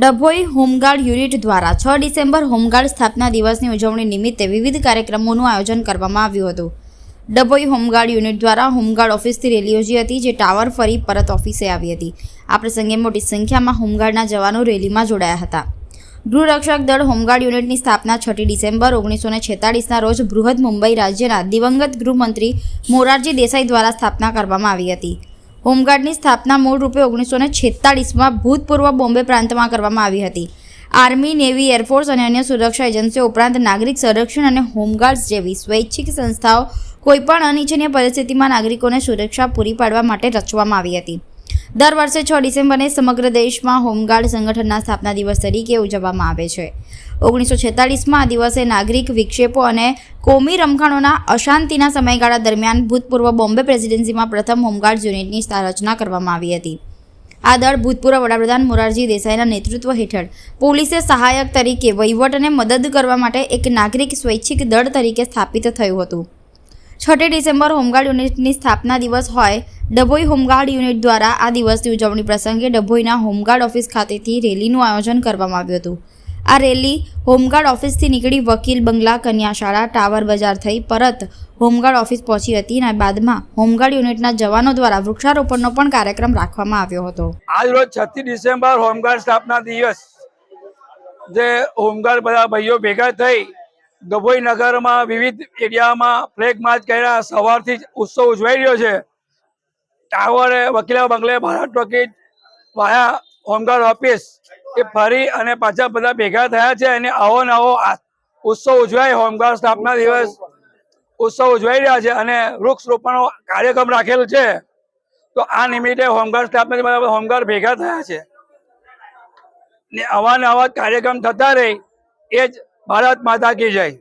Dabhoi home guard unit દ્વારા છ December home guard સ્થાપના દિવસની ઉજવણી નિમિત્તે વિવિધ કાર્યક્રમોનું આયોજન કરવામાં આવ્યું હતું. ડભોઈ હોમગાર્ડ યુનિટ દ્વારા હોમગાર્ડ ઓફિસથી રેલી યોજી હતી, જે ટાવર ફરી પરત ઓફિસે આવી હતી. આ પ્રસંગે મોટી સંખ્યામાં હોમગાર્ડના જવાનો રેલીમાં જોડાયા હતા. ગૃહરક્ષક દળ હોમગાર્ડ યુનિટની સ્થાપના છઠ્ઠી ડિસેમ્બર ઓગણીસો ને છેતાળીસના રોજ બૃહદ મુંબઈ રાજ્યના દિવંગત ગૃહમંત્રી મોરારજી દેસાઈ દ્વારા સ્થાપના કરવામાં આવી હતી. હોમગાર્ડની સ્થાપના મૂળ રૂપે ઓગણીસો ને છેતાળીસમાં ભૂતપૂર્વ બોમ્બે પ્રાંતમાં કરવામાં આવી હતી. આર્મી, નેવી એરફોર્સ અને અન્ય સુરક્ષા એજન્સીઓ ઉપરાંત નાગરિક સંરક્ષણ અને હોમગાર્ડ્સ જેવી સ્વૈચ્છિક સંસ્થાઓ કોઈપણ અનિચ્છનીય પરિસ્થિતિમાં નાગરિકોને સુરક્ષા પૂરી પાડવા માટે રચવામાં આવી હતી. દર વર્ષે છ ડિસેમ્બરને સમગ્ર દેશમાં હોમગાર્ડ સંગઠનના સ્થાપના દિવસ તરીકે ઉજવવામાં આવે છે. ઓગણીસો છેતાલીસમાં આ દિવસે નાગરિક વિક્ષેપો અને કોમી રમખાણોના અશાંતિના સમયગાળા દરમિયાન ભૂતપૂર્વ બોમ્બે પ્રેસિડેન્સીમાં પ્રથમ હોમગાર્ડ યુનિટની રચના કરવામાં આવી હતી. આ દળ ભૂતપૂર્વ વડાપ્રધાન મોરારજી દેસાઈના નેતૃત્વ હેઠળ પોલીસે સહાયક તરીકે વહીવટ અને મદદ કરવા માટે એક નાગરિક સ્વૈચ્છિક દળ તરીકે સ્થાપિત થયું હતું. છઠ્ઠી ડિસેમ્બર હોમગાર્ડ યુનિટની સ્થાપના દિવસ હોય ડભોઈ હોમગાર્ડ યુનિટ દ્વારા આ દિવસની ઉજવણી પ્રસંગે ડભોઈના હોમગાર્ડ ઓફિસ ખાતેથી રેલીનું આયોજન કરવામાં આવ્યું હતું. આ રેલી હોમગાર્ડ ઓફિસથી નીકળી વકીલ બંગલા કન્યાશાળા ટાવર બજાર થઈ પરત હોમગાર્ડ ઓફિસ પહોંચી હતી અને બાદમાં હોમગાર્ડ યુનિટના જવાનો દ્વારા વૃક્ષારોપણનો પણ કાર્યક્રમ રાખવામાં આવ્યો હતો. આજ રોજ છત્રીસ ડિસેમ્બર હોમગાર્ડ સ્થાપના દિવસ, જે હોમગાર્ડ બધા ભાઈઓ ભેગા થઈ ડભોઈ નગરમાં વિવિધ એરિયામાં ફ્લેગ માર્ચ કર્યા, સવારથી ઉત્સવ ઉજવાઈ રહ્યો છે. ટાવરે વકીલા બંગલે ભારત વકીલ વાયા હોમગાર્ડ ઓફિસ એ ફરી અને પાછા બધા ભેગા થયા છે અને આવો નવો ઉત્સવ ઉજવાય હોમગાર્ડ સ્થાપના દિવસ. ઉત્સવ ઉજવાઈ રહ્યા છે અને વૃક્ષ રોપણનો કાર્યક્રમ રાખેલ છે. તો આ નિમિત્તે હોમગાર્ડ સ્થાપના હોમગાર્ડ ભેગા થયા છે. ને અવાનવા કાર્યક્રમ થતા રહે. એ જ ભારત માતા કી જય.